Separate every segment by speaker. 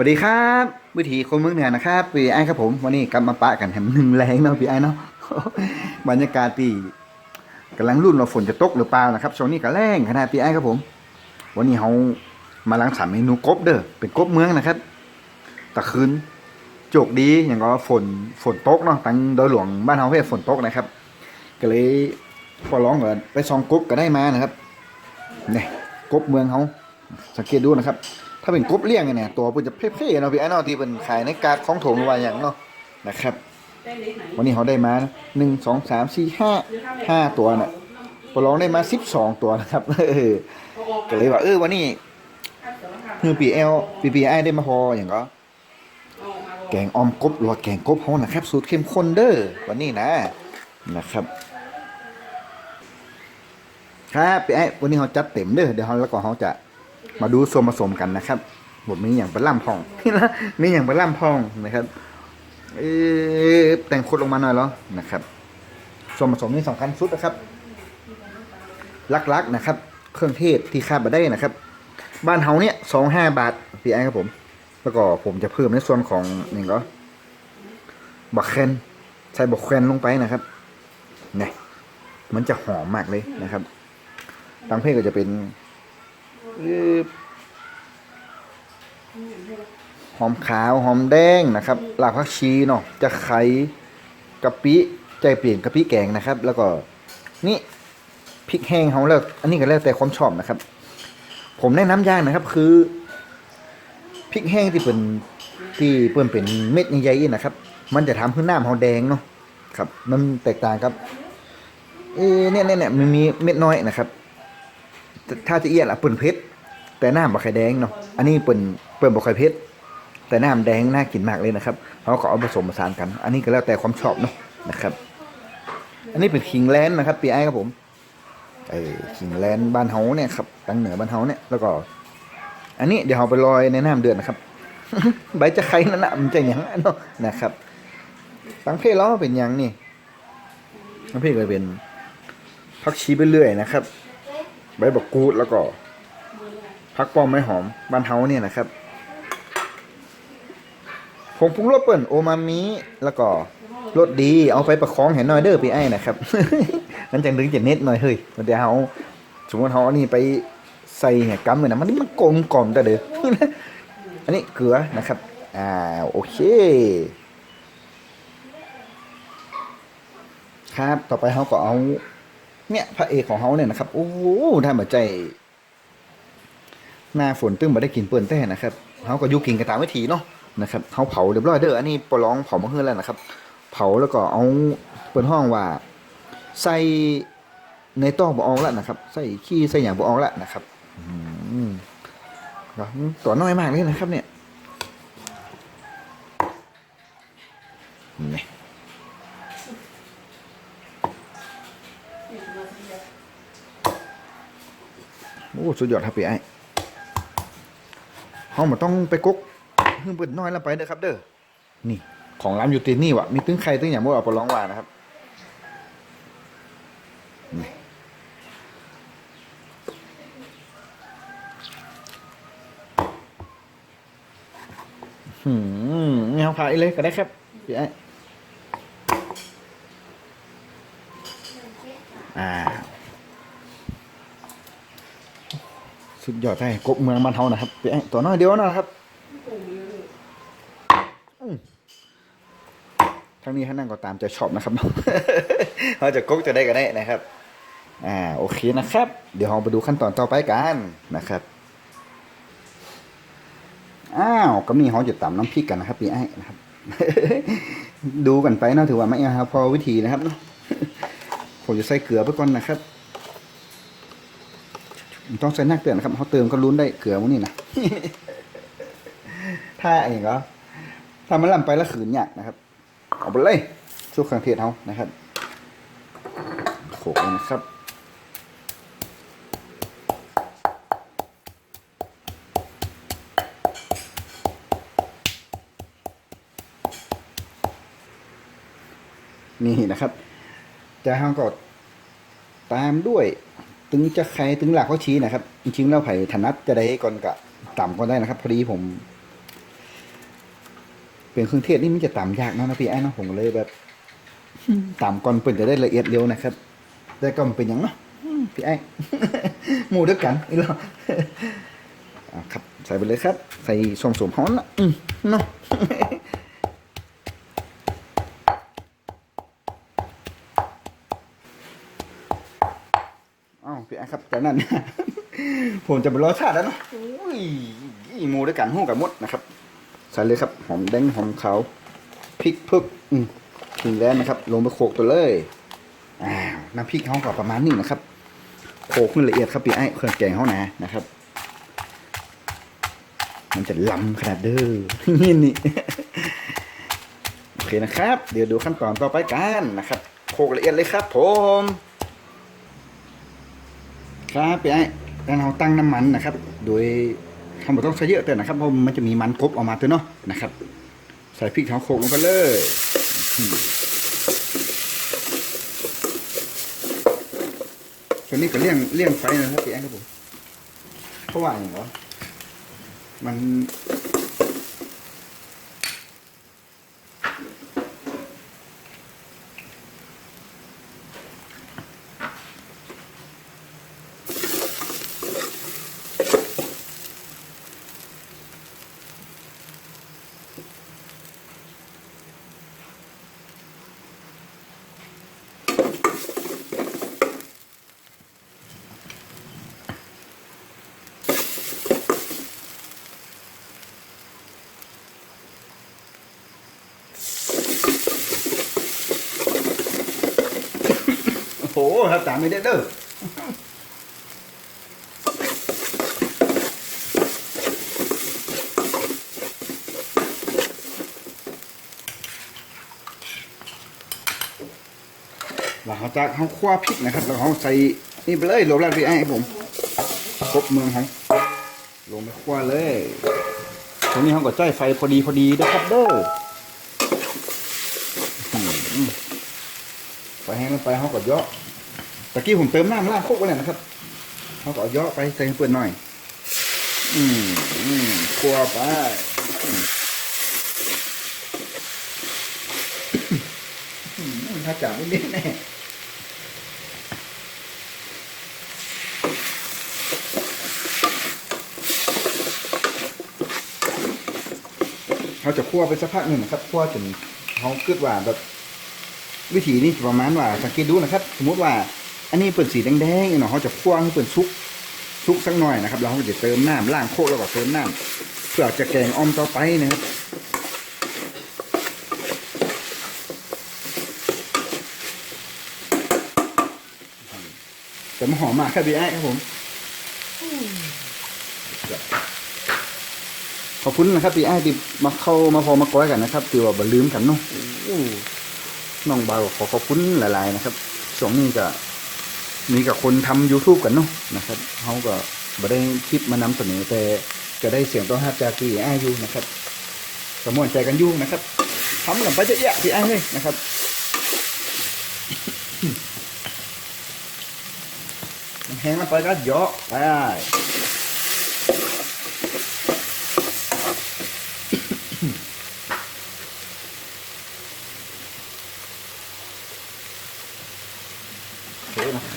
Speaker 1: วัสดีครับ วิถีคนเมืองเหนือนะครับปีไอ้ครับผมวันนี้กลับมาปะกันแถมหนึ่งแรงเนาะปีไอ้เนาะบรรยากาศปีกำลังรุ่นว่าฝนจะตกหรือเปล่านะครับช่วงนี้ก็แรงขนาดปีไอ้ครับผม วันนี้เขามาล้างสามเมนูกบเด้อเป็นกบเมืองนะครับตะคืนโจกดีอย่างก็ฝนฝนตกเนาะตั้งโดยหลวงบ้านเฮาเพื่อฝนตกนะครับ ก็เลยพอร้องก็ไปซองกบก็ได้มานะครับเนี่ยกบเมืองเขาสังเกตดูนะครับ ถ้าเป็นกบเลี้ยงเนี่ยตัวมันจะเพ่ๆเนาะพี่ไอ้เนาะที่เป็นขายในการดของโถงหรือว่าอย่างเนาะนะครับ วันนี้เขาได้มาหนึ่งสองสามสี่ห้าห้าตัวน่ะพอร้องได้มาสิบสองตัวนะครับเออก็เลยว่าเออวันนี้คือปีเอลปีปีไอได้มาพออย่างก็แกงออมกบหรือว่าแกงกบเขานะครับ สูตรเข้มข้นเด้อวันนี้นะนะครับ ครับปีไอวันนี้เขาจัดเต็มเด้อเดี๋ยวเขาแล้วก็เขาจะ มาดูส่วนผสมกันนะครับบทมีอย่างป็นล่ำพองนี่นะมีอย่างป็นล่ำพองนะครับเอ๊ะแต่งคตรลงมาหน่อยแล้วนะครับ ส่วนผสมนี่สำคัญสุดนะครับลักๆนะครับ เครื่องเทศที่คาดมาได้นะครับ บ้านเฮาเนี่ยสองห้าบาทพี่ไอ้ครับผม แล้วก็ผมจะเพิ่มในส่วนของนี่ก็บักแคนใส่บักแคนลงไปนะครับเนี่ยมันจะหอมมากเลยนะครับตังเพศก็จะเป็น หอมขาวหอมแดงนะครับ หลากผักชีเนาะจะไข่กะปิใจเปลี่ยนกะปิแกงนะครับ แล้วก็นี่พริกแห้งเขาแล้วอันนี้ก็แล้วแต่ความชอบนะครับ ผมแนะนำย่างนะครับ คือพริกแห้งที่เป็นที่เปิ้นเป็นเม็ดใหญ่ๆนะครับ มันจะทำให้น้ำเขาแดงเนาะครับ มันแตกต่างกับ เออเนี่ยเนี่ยเนี่ยมันมีเม็ดน้อยนะครับ ถ้าจะเอียดละเปิ้นเผ็ดแต่น้ำบ่ค่อยแดงเนาะอันนี้เปิ้นเปิ้นบ่ค่อยเผ็ดแต่น้ำแดงน่ากินมากเลยนะครับเขาก็เอาผสมผสานกัน อันนี้ก็แล้วแต่ความชอบเนาะนะครับ อันนี้เป็นขิงแลนด์นะครับปีไอ้ครับผมเออขิงแลนด์บ้านเฮาเนี่ยครับทางเหนือบ้านเฮาเนี่ยแล้วก็ อันนี้เดี๋ยวเราไปลอยในน้ำเดือดนะครับ ใบจะไข่นั่นนะมันจะหยังเนาะนะครับตั้งเพล้อเป็นหยังนี่ตั้งเพศก็เป็นผักชีไปเรื่อยนะครับ ใบบักกูดแล้วก็ผักป้อมไม้หอมบ้านเฮาเนี่ยนะครับผงปรุงรสเปิ้นโอมามิแล้วก็รสดีเอาไปประคองเห็นหน่อยเด้อพี่ไอ้นะครับมันจังดึงจะเน็ตหน่อยเฮ้ยมันเดี๋ยวเฮาสมมติเฮานนี้ไปใส่แหกกำเลยนะมันมันกลมกล่อมแต่เด้ออันนี้เกลือนะครับอ่าโอเค ครับต่อไปเฮาก็เอา เนี่ยพระเอกของเฮาเนี่ยนะครับโอ้โหถ้ามาใจหน้าฝนตึ้งมาได้กินเปิ้นแต่นะครับเฮาก็ยู่กินกันตามวิถีเนาะนะครับเฮาเผาเรียบร้อยเด้ออันนี้ปลองเผามาเฮือแล้วนะครับ เผาแล้วก็เอาเปิ้นห้องว่า ใส่ในต้องบ่ออกแล้วนะครับ ใส่ขี้ใส่หยังบ่ออกแล้วนะครับ อืมตัวน้อยมากเลยนะครับเนี่ย โอ้สุดยอดครับพี่ไอ้เฮามันต้องไปกุ๊กเพิ่งเปิดน้อยแล้วไปเด้อครับ เด้อนี่ของร้านอยู่ตีนี่วะมีตึ้งไข่ตึ้งอย่างบ่เอาไปร้องว่านะครับนี่หืมนี่เอาขายเลยก็ได้ครับพี่ไอ้ อ่า สุดยอดใช่กบเมืองบ้านเฮานะครับพี่ไอ้ตัวน้อยเดียวนะครับทั้งนี้ทั้งนั้นก็ตามใจชอบนะครับเราจะกกจะได้กันได้นะครับ อ่าโอเคนะครับ เดี๋ยวเราไปดูขั้นตอนต่อไปกันนะครับอ้าวก็มีเขาจะตำน้ำพริกกันนะครับพี่ไอ้นะครับ ดูกันไปเนาะถือว่าไม่เอาครับพอวิธีนะครับเนาะ ผมจะใส่เกลือไปก่อนนะครับต้องใส่นักเตือนนะครับเขาเติมก็ลุ้นได้เกลือวกนี้นะถ้าเองก็ถ้ามันล่ำไปแล้วขืนยากนะครับเอาไปเลยสู้เครื่องเทศเขานะครับโขกนะครับนี่นะครับ จะห้างก็ตามด้วย ถึงจะใครถึงหลักเขาชี้นะครับ จริงๆแล้วไผ่ถนัดจะได้ก่อนกะต่ำก็ได้นะครับ พอดีผม เป็นเครื่องเทศนี่มันจะต่ำยากเนาะนะพี่ไอ้เนาะผมเลยแบบต่ำก่อนเปิ่นจะได้ละเอียดเร็วนะครับ แต่ก็มันเป็นอย่างเนาะพี่ไอ้หมูด้วยกันอีหรอครับ ใส่ไปเลยครับ ใส่ส่วนผสมฮ้อนละเนาะ อ้ ไอ้ครับนั้น ผมจะไปรอชาติแล้วเนาะโอ้ยหมูด้วยกันหู้กับมดนะครับ ใส่เลยครับ หอมแดงหอมขาวพริกพึกอืมถึงแล้วนะครับ ลงไปโขกตัวเลยอ้าน้ำพริกเขาก็ประมาณนี้นะครับ โขกให้ละเอียดครับพี่ไอ้เครื่องแกงเขานะนะครับ มันจะล้ำขนาดเด้อนี่นี่โอเคนะครับ เดี๋ยวดูขั้นตอนต่อไปกันนะครับโขกละเอียดเลยครับ ผม ครับพี่ไอ้แล้วเราตั้งน้ำมันนะครับ โดยทำแบบต้องใช้เยอะแต่นะครับเพราะมันจะมีมันกบออกมาตัวเนาะนะครับ ใส่พริกเผาโขลกลงไปเลยอืมส่วนนี้ก็เลี่ยงเลี่ยงไฟนะครับพี่ไอ้ครับผมเพราะว่าอย่างเหรอมัน ครับตามไม่ได้เด้อหลังจากเขาคว้าพริกนะครับ แล้วเขาใส่นี่ไปเลยโรลลาดพี่ไอ้ผมครบเมืองเขาลงไปคว้าเลยตรงนี้เขาก็จ่ายไฟพอดีพอดีเด้อครับเด้อไฟแห้งไปเขาก็เยาะะกี้ผมเติมน้ำลาดโคกไว้เลยนะครับเขาก็เอยาะไปใส่เปื่อนหน่อย อืมอืมคั่วไปอืมถ้าจับไม่ได้แน่เขาจะคั่วไปสักพักหนึ่งนะครับคั่วจนเขาคิดว่าแบบวิธีนี้ประมาณว่าสังเกตดูนะครับ สมมติว่า อันนี้เปิดสีแดงๆเนาะเขาจะคั่วให้เปิดซุกซุกสักหน่อยนะครับแล้วเขาจะเติมน้ำล่างโคกแล้วก็เติมน้ำเพื่อจะแกงออมต่อไปนะครับแต่มันหอมมากครับพี่ไอ้ครับผมขอบคุณนะครับพี่ไอ้ที่มาเข้ามาพอมาก้อยกันนะครับที่ว่าบ่ลืมกันเนาะโอ้น้องเบาขอขอบคุณหลาย ๆ นะครับช่วงนี้ก็ มีกับคนทำ YouTube กันเนาะนะครับเขาก็บ่ได้คลิปมานำเสนอแต่ก็ได้เสียงต้อนรับจากพี่อ้ายูนะครับสมวนใจกันยู่นะครับทำกันไปจะแยะพี่อ้ายเลยนะครับแห้งมันไปก็เยอะไป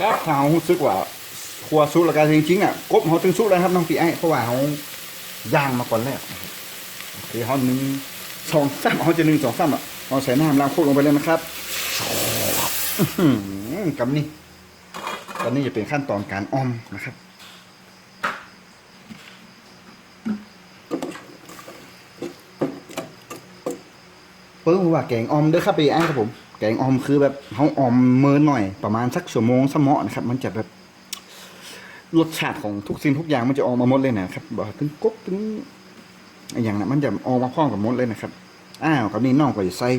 Speaker 1: ครับถ้าเขาซึกว่าครัวสุกแล้วกันจริงๆอะกบเขาถึงสุกแล้วครับน้องพี่ไอ้เพราะว่าเขาย่างมาก่อนแล้วโอเขาหนึ่งสองสามเขาจะหนึ่งสองสามอะเขาใส่น้ำล้างโคกลงไปเลยนะครับกับนี่ตอนนี้จะเป็นขั้นตอนการออมนะครับ ปิ้งว่าแกงออมเด้อครับพี่ไอ้ครับผม แกงออมคือแบบเขาออมเมินหน่อย ประมาณสักชั่วโมงสมอนะครับ มันจะแบบรสชาติของทุกสิ่งทุกอย่างมันจะออกมาหมดเลยนะครับบอกถึงกบถึงอย่างนั้นมันจะออกมาพร้อมกับหมดเลยนะครับ อ้าวกับนี้น้องก็จะใส่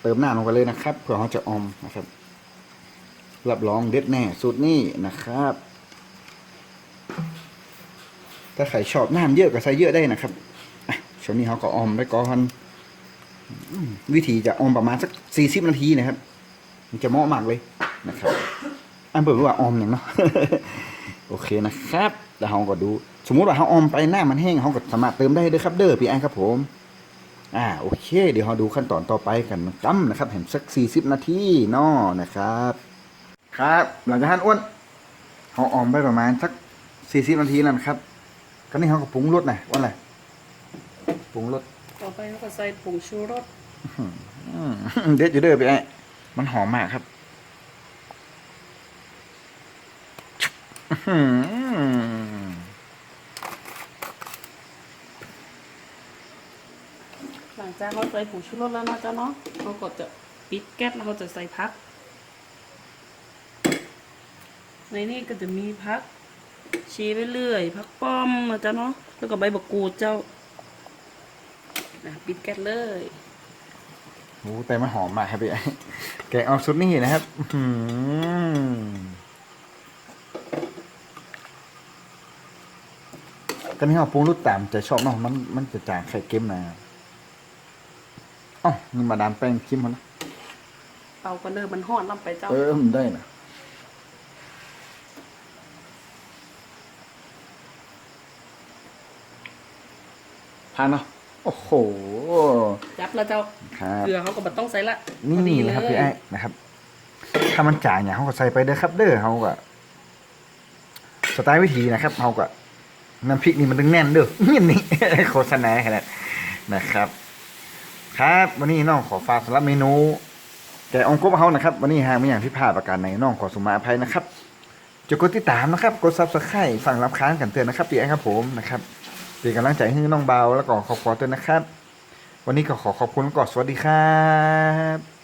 Speaker 1: เติมหน้ำลงไปเลยนะครับเพื่อเขาจะอมนะครับรับรองเด็ดแน่สูตรนี้นะครับ ถ้าใครชอบน้ำเยอะก็ใส่เยอะได้นะครับช่วงนี้เขาก็ออมไปก่อน วิธีจะออมประมาณสักสี่สิบนาทีนะครับ มันจะเหมาะมากเลยนะครับ อันเปิดว่าออมอย่างเนาะโอเคนะครับแล้วเราก็ดู สมมุติว่าเขาออมไปหน้ามันแห้งเขาก็สามารถเติมได้เด้อครับ เด้อพี่ไอ้ครับผม อ่าโอเค เดี๋ยวเราดูขั้นตอนต่อไปกันตั้มนะครับ เห็นสักสี่สิบนาทีเนาะนะครับ ครับ หลังจากนั้นอ้วนเขาออมไปประมาณสักสี่สิบนาทีแล้วนะครับก็นี่เขาก็ปรุงรสนะอ้วนอะไรปรุงรส
Speaker 2: ไปเราก็ใส่ผงชูรส
Speaker 1: อืมเด็ดอยู่เด้อไปไอ้มันหอมมากครับอื้อหือ
Speaker 2: หลังจากเราใส่ผงชูรสแล้วนะจ๊ะเนาะเราก็จะปิดแก๊สแล้วเราจะใส่พัก ในนี้ก็จะมีพัก ชีไปเรื่อย พักป้อมนะจ๊ะเนาะแล้วก็ใบบักกูดเจ้า อะปิดแก๊สเลย
Speaker 1: โอ้แต่มันหอมมากครับพี่ไอ้แกงเอาซุปนี่นะครับอื้อหือก็นี่เขาปรุงรสตามใจชอบเนาะมันมันจะจางไข่เค็มนะเอ้านี่มาดามแป้งคิมเขานะ
Speaker 2: เตาก็เริ่มมันหอดลำไปเจ้า
Speaker 1: เออมันได้นะพานเนาะโอ้โห
Speaker 2: จับแล้วเจ้า
Speaker 1: ครับ
Speaker 2: เกลือเขาก็บ่ต้องใส่ละ
Speaker 1: นี่
Speaker 2: พอดีเลย
Speaker 1: นะครับพี่ไอ้นะครับ ถ้ามันจ่ายเนี่ยเขาก็ใส่ไปเด้อครับ เด้อเขาก็สไตล์วิธีนะครับเขาก็น้ำพริกนี่มันตึงแน่นเด้อนี่นี่โฆษณาขนาดนะครับ ครับวันนี้น้องขอฝากสำหรับเมนูแกงอองกบเขานะครับ วันนี้หากไม่อย่างที่พลาดประการในน้องขอสุมาอภัยนะครับจะกดติดตามนะครับ กดซับสไครต์ฟังรับค้างกันเตือนนะครับพี่ไอ้ครับผมนะครับ เป็นกำลังใจให้น้องเบาแล้วก็ขอขอเตือนนะครับ วันนี้ก็ขอขอบคุณก่อนสวัสดีครับ